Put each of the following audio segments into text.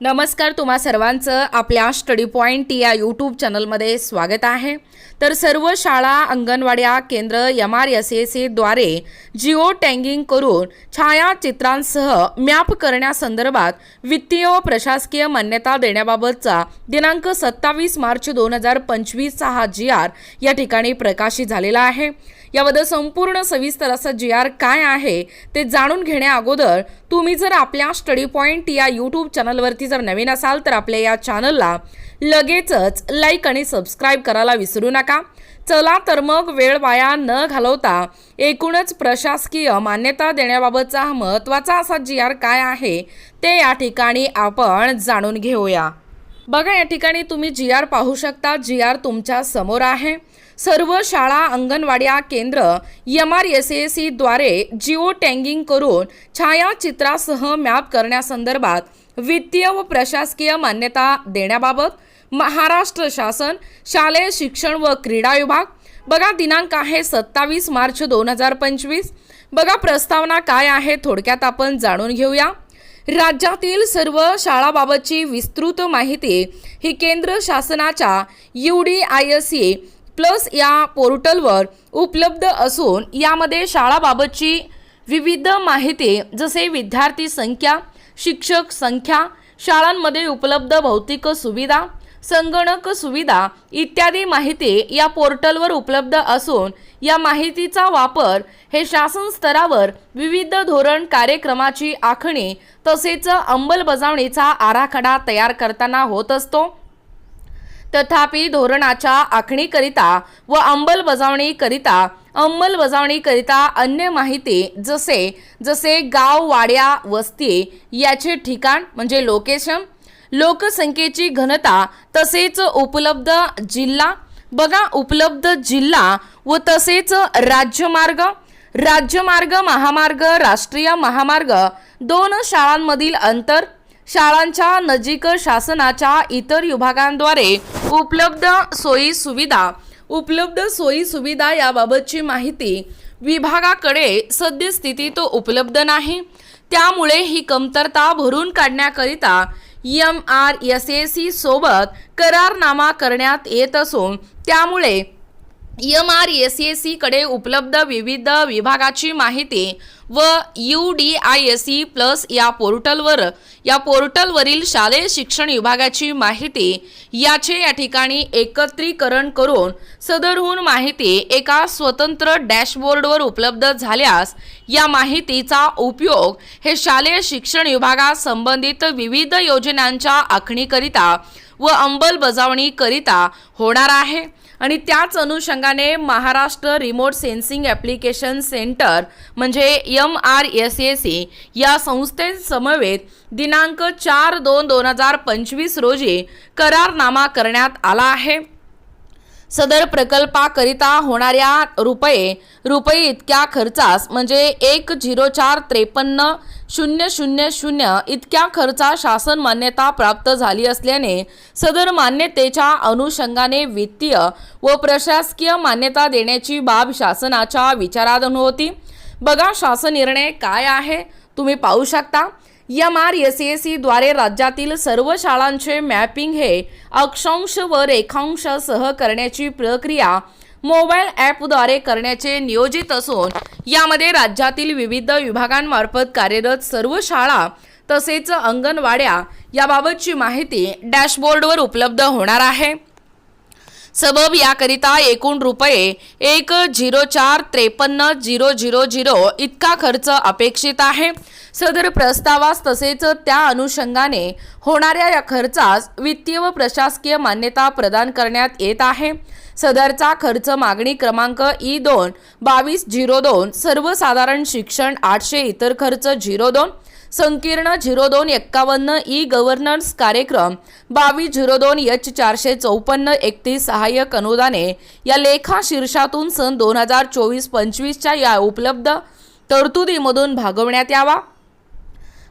नमस्कार तुम्हा सर्वांचं आपल्या स्टडी पॉईंट या यूट्यूब चॅनलमध्ये स्वागत आहे. तर सर्व शाळा अंगणवाड्या केंद्र एम आर एस एसद्वारे जिओ टँगिंग करून छायाचित्रांसह मॅप करण्यासंदर्भात वित्तीय व प्रशासकीय मान्यता देण्याबाबतचा दिनांक सत्तावीस मार्च दोन हजार पंचवीसचा हा जी आर या ठिकाणी प्रकाशित झालेला आहे. याबद्दल संपूर्ण सविस्तर असं जी आर काय आहे ते जाणून घेण्या अगोदर तुम्ही जर आपल्या स्टडी पॉईंट या यूट्यूब चॅनलवरती जर नवीन असाल तर आपल्या या चॅनलला लगेचच लाईक आणि सबस्क्राईब करायला विसरू नका. चला तर मग वेळ वाया न घालवता एकूणच प्रशासकीय मान्यता देण्याबाबतचा महत्त्वाचा असा जी आर काय आहे ते या ठिकाणी आपण जाणून घेऊया. बघा या ठिकाणी तुम्ही जी आर पाहू शकता. जी आर तुमच्यासमोर आहे. सर्व शाळा अंगणवाड्या केंद्र एम आर एस एसद्वारे जिओ टँगिंग करून छायाचित्रासह मॅप करण्यासंदर्भात वित्तीय व प्रशासकीय मान्यता देण्याबाबत महाराष्ट्र शासन शालेय शिक्षण व क्रीडा विभाग बघा दिनांक आहे सत्तावीस मार्च दोन हजार पंचवीस. बघा प्रस्तावना काय आहे थोडक्यात आपण जाणून घेऊया. राज्यातील सर्व शाळाबाबतची विस्तृत माहिती ही केंद्र शासनाच्या U D I S A plus या पोर्टलवर उपलब्ध असून यामध्ये शाळाबाबतची विविध माहिती जसे विद्यार्थी संख्या शिक्षक संख्या शाळांमध्ये उपलब्ध भौतिक सुविधा संगणक सुविधा इत्यादी माहिती या पोर्टलवर उपलब्ध असून या माहितीचा वापर हे शासन स्तरावर विविध धोरण कार्यक्रमाची आखणी तसेच अंमलबजावणीचा आराखडा तयार करताना होत असतो. तथापि धोरणाच्या आखणीकरिता व अंमलबजावणीकरिता अंमलबजावणीकरिता अन्य माहिती जसे जसे गाव वाड्या वस्ती याचे ठिकाण म्हणजे लोकेशन लोकसंख्येची घनता तसेच उपलब्ध जिल्हा. बघा उपलब्ध जिल्हा व तसेच राज्यमार्ग. राज्यमार्ग महामार्ग राष्ट्रीय महामार्ग दोन शाळांमधील अंतर. शाळांच्या नजीक शासनाच्या इतर विभागांद्वारे उपलब्ध सोयी सुविधा. उपलब्ध सोयी सुविधा याबाबतची माहिती विभागाकडे सद्यस्थितीत उपलब्ध नाही. त्यामुळे ही कमतरता भरून काढण्याकरिता M R S A C सोबत करारनामा करण्यात येत असून त्यामुळे एम आर एस एस सीकडे उपलब्ध विविध विभागाची माहिती व U D I S E plus या पोर्टलवर या पोर्टलवरील शालेय शिक्षण विभागाची माहिती याचे या ठिकाणी एकत्रीकरण करून सदरहून माहिती एका स्वतंत्र डॅशबोर्डवर उपलब्ध झाल्यास या माहितीचा उपयोग हे शालेय शिक्षण विभागात संबंधित विविध योजनांच्या आखणीकरिता व अंमलबजावणीकरिता होणार आहे. आणि त्याच अनुषंगाने Maharashtra remote sensing application centre म्हणजे M R S A C या संस्थेसमवेत दिनांक चार दोन दोन हजार पंचवीस रोजी करारनामा करण्यात आला आहे. सदर प्रकल्पाकरिता होणाऱ्या रुपये रुपये इतक्या खर्चास म्हणजे एक झिरो चार त्रेपन्न शून्य शून्य शून्य इतक्या खर्चा शासन मान्यता प्राप्त झाली असल्याने सदर मान्यतेच्या अनुषंगाने वित्तीय व प्रशासकीय मान्यता देण्याची बाब शासनाच्या विचाराधून होती. बघा शासन निर्णय काय आहे? तुम्ही पाहू शकता. एम आर एस एस सीद्वारे राज्यातील सर्व शाळांचे मॅपिंग हे अक्षांश व रेखांशसह करण्याची प्रक्रिया मोबाईल ॲपद्वारे करण्याचे नियोजित असून यामध्ये राज्यातील विविध विभागांमार्फत कार्यरत सर्व शाळा तसेच अंगणवाड्या याबाबतची माहिती डॅशबोर्डवर उपलब्ध होणार आहे. सबब याकरिता एकूण रुपये एक झिरो चार त्रेपन्न झिरो झिरो झिरो इतका खर्च अपेक्षित आहे. सदर प्रस्तावास तसेच त्या अनुषंगाने होणाऱ्या या खर्चास वित्तीय व प्रशासकीय मान्यता प्रदान करण्यात येत आहे. सदरचा खर्च मागणी क्रमांक ई दोन बावीस झिरो दोन सर्वसाधारण शिक्षण आठशे इतर खर्च झिरो दोन संकीर्ण झिरो दोन एक्कावन्न ई गव्हर्नन्स कार्यक्रम बावीस झिरो दोन एच चारशे चौपन्न एकतीस सहाय्यक अनुदाने या लेखा शीर्षातून सन दोन हजार चोवीस पंचवीसच्या या उपलब्ध तरतुदीमधून भागवण्यात यावा.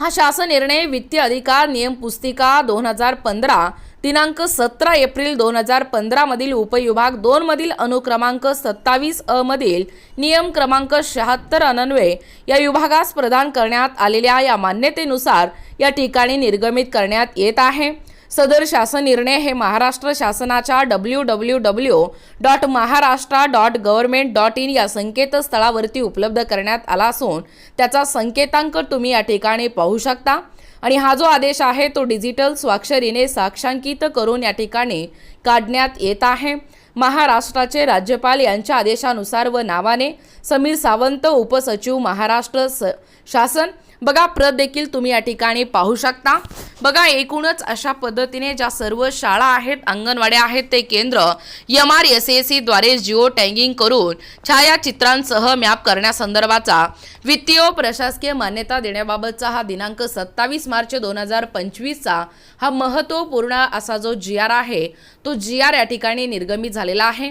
हा शासन निर्णय वित्तीय अधिकार नियम पुस्तिका दोन हजार पंधरा दिनांक सतरा एप्रिल दोन हजार पंधरामधील उपविभाग दोनमधील अनुक्रमांक सत्तावीस अ मधील नियम क्रमांक शहात्तर अनन्वय या विभागास प्रदान करण्यात आलेल्या या मान्यतेनुसार या ठिकाणी निर्गमित करण्यात येत आहे. सदर शासन निर्णय हे महाराष्ट्र शासनाच्या W W W dot Maharashtra dot government dot in या संकेतस्थळावरती उपलब्ध करण्यात आला असून त्याचा संकेतांक तुम्ही या ठिकाणी पाहू शकता. आणि हा जो आदेश आहे तो डिजिटल स्वाक्षरीने साक्षांकित करून या ठिकाणी काढण्यात येत आहे. महाराष्ट्राचे राज्यपाल यांच्या आदेशानुसार व नावाने समीर सावंत उपसचिव महाराष्ट्र स शासन बघा प्रत देखील तुम्ही या ठिकाणी पाहू शकता. बघा एकूणच अशा पद्धतीने ज्या सर्व शाळा आहेत अंगणवाड्या आहेत ते केंद्र एम आर एस एसद्वारे जिओ टॅगिंग करून छायाचित्रांसह मॅप करण्यासंदर्भाचा वित्तीय प्रशासकीय मान्यता देण्याबाबतचा हा दिनांक सत्तावीस मार्च दोन हजार पंचवीसचा हा महत्त्वपूर्ण असा जो जी आर आहे तो जी आर या ठिकाणी निर्गमित झालेला आहे.